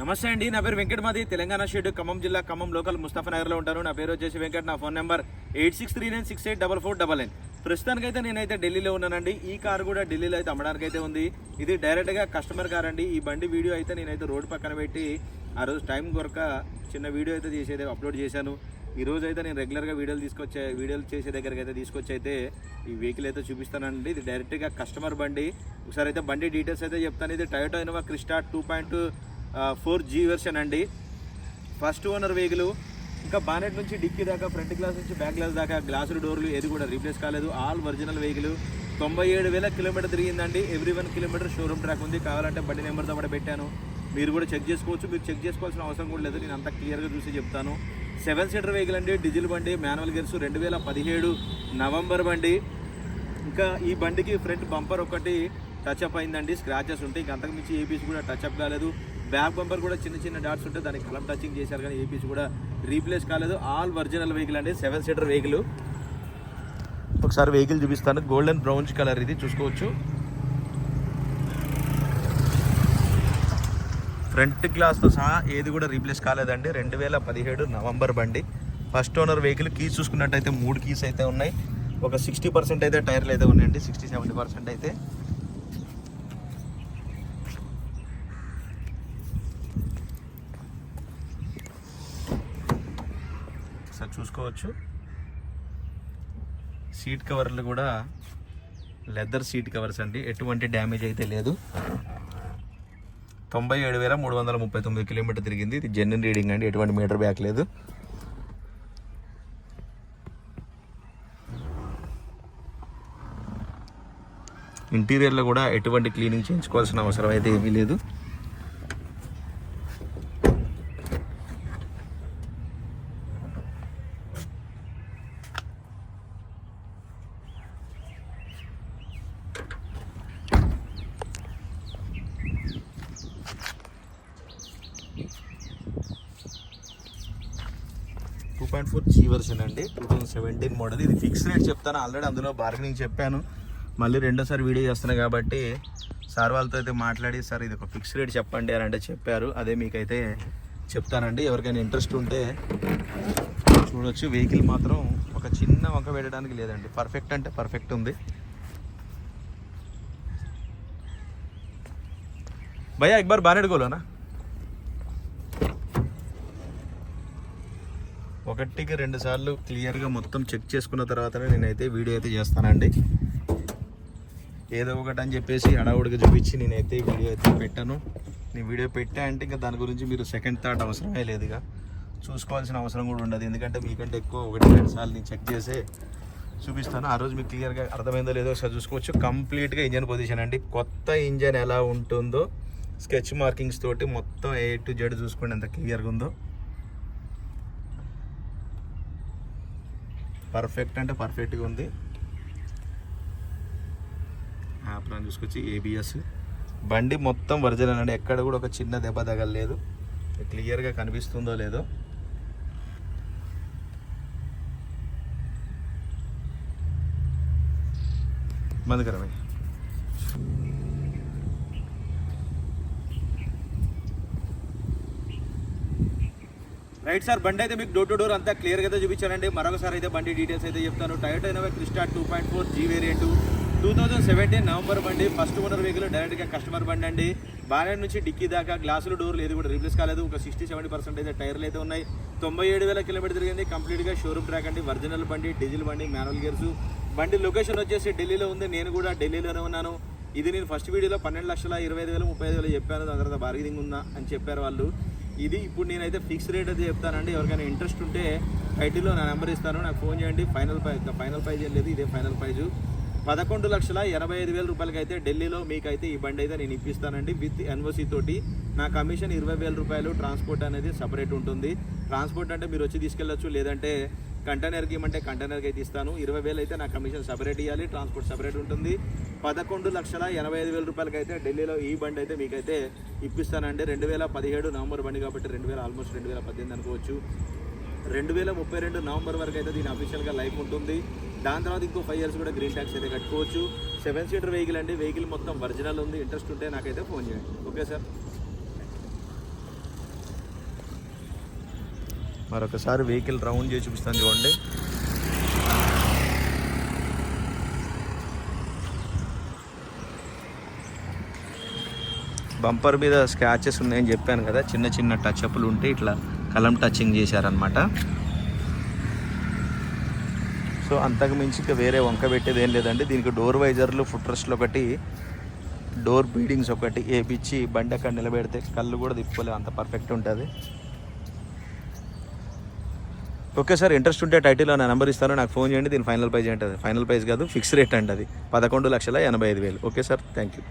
నమస్తే అండి నా పేరు వెంకటమాది తెలంగాణ షెడ్ ఖమ్మం జిల్లా ఖమ్మం లోకల్ ముస్తాఫనగర్లో ఉంటాను. నా పేరు వచ్చేసి వెంకట్ నా phone number eight six three nine six eight double four double nine ప్రస్తుతానికైతే నేనైతే ఢిల్లీలో ఉన్నానండి. ఈ కార్ కూడా ఢిల్లీలో అయితే అమ్మడానికి అయితే ఉంది. ఇది డైరెక్ట్గా కస్టమర్ కార్ అండి. ఈ బండి వీడియో అయితే నేనైతే రోడ్ పక్కన పెట్టి ఆ రోజు టైం కొరక చిన్న వీడియో అయితే చేసేది అప్లోడ్ చేశాను. ఈ రోజు అయితే నేను రెగ్యులర్గా వీడియోలు తీసుకొచ్చే వీడియోలు చేసే దగ్గరికి అయితే తీసుకొచ్చి అయితే ఈ వెహికల్ అయితే చూపిస్తానండి. ఇది డైరెక్ట్గా కస్టమర్ బండి. ఒకసారి అయితే బండి డీటెయిల్స్ అయితే చెప్తాను. ఇది Toyota Innova Crysta two point four G version అండి. ఫస్ట్ ఓనర్ వెహికల్ ఇంకా బానెట్ నుంచి డిక్కీ దాకా ఫ్రంట్ గ్లాస్ నుంచి బ్యాక్ గ్లాస్ దాకా గ్లాసులు డోర్లు ఏది కూడా రీప్లేస్ కాలేదు. ఆల్ ఒరిజినల్ వెహికల్ తొంభై ఏడు వేల kilometre తిరిగిందండి. Every one kilometre showroom track ఉంది. కావాలంటే బండి నెంబర్తో కూడా పెట్టాను. మీరు కూడా చెక్ చేసుకోవచ్చు. మీరు చెక్ చేసుకోవాల్సిన అవసరం కూడా లేదు. నేను అంత క్లియర్గా చూసి చెప్తాను. సెవెన్ సీటర్ వెహికల్ అండి. డీజిల్ బండి మాన్యువల్ గేర్స్ రెండు వేల పదిహేడు నవంబర్ బండి. ఇంకా ఈ బండికి ఫ్రంట్ బంపర్ ఒకటి టచ్ అప్ అయిందండి. స్క్రాచెస్ ఉంటాయి. ఇంకా అంతకుమించి ఏ ఏపీస్ కూడా టచ్ అప్ కాలేదు. బ్యాక్ బంపర్ కూడా చిన్న చిన్న డాట్స్ ఉంటాయి దానికి కలం టచింగ్ చేశారు కానీ ఏపీస్ కూడా రీప్లేస్ కాలేదు. ఆల్ ఒరిజినల్ వెహికల్ అండి. సెవెన్ సీటర్ వెహికల్ ఒకసారి వెహికల్ చూపిస్తాను. గోల్డెన్ బ్రౌన్స్ కలర్ ఇది చూసుకోవచ్చు. ఫ్రంట్ గ్లాస్తో సహా ఏది కూడా రీప్లేస్ కాలేదండి. రెండు వేల పదిహేడు నవంబర్ బండి. ఫస్ట్ ఓనర్ వెహికల్ కీస్ చూసుకున్నట్టయితే మూడు కీస్ అయితే ఉన్నాయి. ఒక సిక్స్టీ పర్సెంట్ అయితే టైర్లు అయితే ఉన్నాయండి. సిక్స్టీ సెవెంటీ పర్సెంట్ అయితే. ఒకసారి చూసుకోవచ్చు. సీట్ కవర్లు కూడా లెదర్ సీట్ కవర్స్ అండి. ఎటువంటి డ్యామేజ్ అయితే లేదు. తొంభై ఏడు వేల మూడు వందల ముప్పై తొమ్మిది కిలోమీటర్ తిరిగింది. ఇది జెన్యున్ రీడింగ్ అండి. ఎటువంటి మీటర్ బ్యాక్ లేదు. ఇంటీరియర్లో కూడా ఎటువంటి క్లీనింగ్ చేయించుకోవాల్సిన అవసరం అయితే ఏమీ లేదు. Two point four G version అండి. టూ థౌసండ్ సెవెంటీన్ మోడల్ ఇది ఫిక్స్ రేట్ చెప్తాను. ఆల్రెడీ అందులో బార్గెనింగ్ చెప్పాను. మళ్ళీ రెండోసారి వీడియో చేస్తున్నాను కాబట్టి సార్ వాళ్ళతో అయితే మాట్లాడి సార్ ఇది ఒక ఫిక్స్ రేట్ చెప్పండి అని అంటే చెప్పారు. అదే మీకైతే చెప్తానండి. ఎవరికైనా ఇంట్రెస్ట్ ఉంటే చూడొచ్చు. వెహికల్ మాత్రం ఒక చిన్న వంక పెట్టడానికి లేదండి. పర్ఫెక్ట్ అంటే పర్ఫెక్ట్ ఉంది. భయ్యా ఎక్బార్ బాగా గోలోనా ఒకటికి రెండు సార్లు క్లియర్గా మొత్తం చెక్ చేసుకున్న తర్వాతనే నేనైతే వీడియో అయితే చేస్తానండి. ఏదో ఒకటి అని చెప్పేసి హడావుడిగా చూపించి నేనైతే వీడియో అయితే పెట్టాను. నేను వీడియో పెట్టా అంటే ఇంకా దాని గురించి మీరు సెకండ్ థాట్ అవసరమే లేదుగా చూసుకోవాల్సిన అవసరం కూడా ఉండదు. ఎందుకంటే మీకంటే ఎక్కువ ఒకటి రెండు సార్లు నేను చెక్ చేసే చూపిస్తాను. ఆ రోజు మీకు క్లియర్గా అర్థమైందో లేదో ఒకసారి చూసుకోవచ్చు. కంప్లీట్గా ఇంజన్ పొజిషన్ అండి. కొత్త ఇంజన్ ఎలా ఉంటుందో స్కెచ్ మార్కింగ్స్ తోటి మొత్తం ఏ టు జెడ్ చూసుకోండి ఎంత క్లియర్గా ఉందో. పర్ఫెక్ట్ అంటే పర్ఫెక్ట్గా ఉంది. యాప్లో చూసుకొచ్చి ఏబిఎస్ బండి మొత్తం ఒరిజినల్ అండి. ఎక్కడ కూడా ఒక చిన్న దెబ్బ తగలలేదు. క్లియర్గా కనిపిస్తుందో లేదో. మందుకరమే రైట్ సార్ బండి అయితే మీకు డోర్ టు డోర్ అంతా క్లియర్గా అయితే చూపించానండి. మరొకసారి అయితే బండి డీటెయిల్స్ అయితే చెప్తాను. Toyota Innova Crysta two point four G variant two thousand seventeen November బండి ఫస్ట్ ఓనర్ వెహికల్ డైరెక్ట్గా కస్టమర్ బండి అండి. బానెట్ నుంచి డిక్కీ దాకా గ్లాసులు డోర్లు ఏది కూడా రీప్లేస్ కాలేదు. ఒక సిక్స్టీ సెవెంటీ పర్సెంట్ అయితే టైర్లు అయితే ఉన్నాయి. తొంభై ఏడు వేల కిలోమీటర్ తిరిగింది. కంప్లీట్గా షోరూమ్ ట్రాక్ అండి. ఒరిజినల్ బండి డీజిల్ బండి మాన్యువల్ గేర్స్ బండి లొకేషన్ వచ్చేసి ఢిల్లీలో ఉంది. నేను కూడా ఢిల్లీలోనే ఉన్నాను. ఇది నేను ఫస్ట్ వీడియోలో పన్నెండు లక్షల ఇరవై ఐదు వేల ముప్పై ఐదు వేలు చెప్పాను. దాని తర్వాత బార్గెనింగ్ ఉందా అని చెప్పారు వాళ్ళు. ఇది ఇప్పుడు నేనైతే ఫిక్స్ రేట్ అయితే చెప్తానండి. ఎవరికైనా ఇంట్రెస్ట్ ఉంటే ఐటీలో నా నెంబర్ ఇస్తాను. నాకు ఫోన్ చేయండి. ఫైనల్ ప్రైజ్ ఫైనల్ ప్రైజ్ లేదు. ఇదే ఫైనల్ ప్రైజ్ పదకొండు లక్షల ఎనభై ఐదు వేల రూపాయలకి అయితే ఢిల్లీలో మీకైతే ఈ బండి అయితే నేను ఇప్పిస్తానండి. విత్ ఎన్ఓసీ తోటి నా కమిషన్ ఇరవై వేల రూపాయలు ట్రాన్స్పోర్ట్ అనేది సపరేట్ ఉంటుంది. ట్రాన్స్పోర్ట్ అంటే మీరు వచ్చి తీసుకెళ్ళచ్చు లేదంటే కంటైనర్కి ఇవ్వమంటే కంటైనర్కి అయితే ఇస్తాను. ఇరవై వేలు అయితే నా కమిషన్ సపరేట్ ఇవ్వాలి ట్రాన్స్పోర్ట్ సపరేట్ ఉంటుంది. పదకొండు లక్షల ఎనభై ఐదు వేల రూపాయలకి అయితే ఢిల్లీలో ఈ బండి అయితే మీకైతే ఇప్పిస్తానండి. రెండు వేల పదిహేడు నవంబర్ బండి కాబట్టి రెండు వేల ఆల్మోస్ట్ రెండు వేల పద్దెనిమిది అనుకోవచ్చు. రెండు వేల ముప్పై రెండు నవంబర్ వరకు అయితే దీని అఫీషియల్గా లైఫ్ ఉంటుంది. దాని తర్వాత ఇంకో ఫైవ్ ఇయర్స్ కూడా గ్రీన్ ట్యాక్స్ అయితే కట్టుకోవచ్చు. సెవెన్ సీటర్ వెహికల్ అండి. వెహికల్ మొత్తం ఒరిజినల్ ఉంది. ఇంట్రెస్ట్ ఉంటే నాకైతే ఫోన్ చేయండి. Okay sir. మరొకసారి వెహికల్ రౌండ్ చేసి చూపిస్తాను చూడండి. బంపర్ మీద స్క్రాచెస్ ఉన్నాయని చెప్పాను కదా చిన్న చిన్న టచ్అప్లు ఉంటే ఇట్లా కలం టచింగ్ చేశారనమాట సో అంతకు మించి ఇంకా వేరే వంక పెట్టేది ఏం లేదండి. దీనికి డోర్ వైజర్లు ఫుట్రెస్ట్లు ఒకటి డోర్ బీడింగ్స్ ఒకటి వేపించి బండి అక్కడ నిలబెడితే కళ్ళు కూడా తిప్పుకోలేదు అంత పర్ఫెక్ట్ ఉంటుంది. ఓకే సార్ ఇంట్రెస్ట్ ఉంటే టైటిల్లో నా నెంబర్ ఇస్తాను. నాకు ఫోన్ చేయండి దీని ఫైనల్ ప్రైజ్ ఏంటది ఫైనల్ ప్రైజ్ కాదు ఫిక్స్ రేట్ అండి అది. పదకొండు లక్షల ఎనభై ఐదు వేలు. Okay sir thank you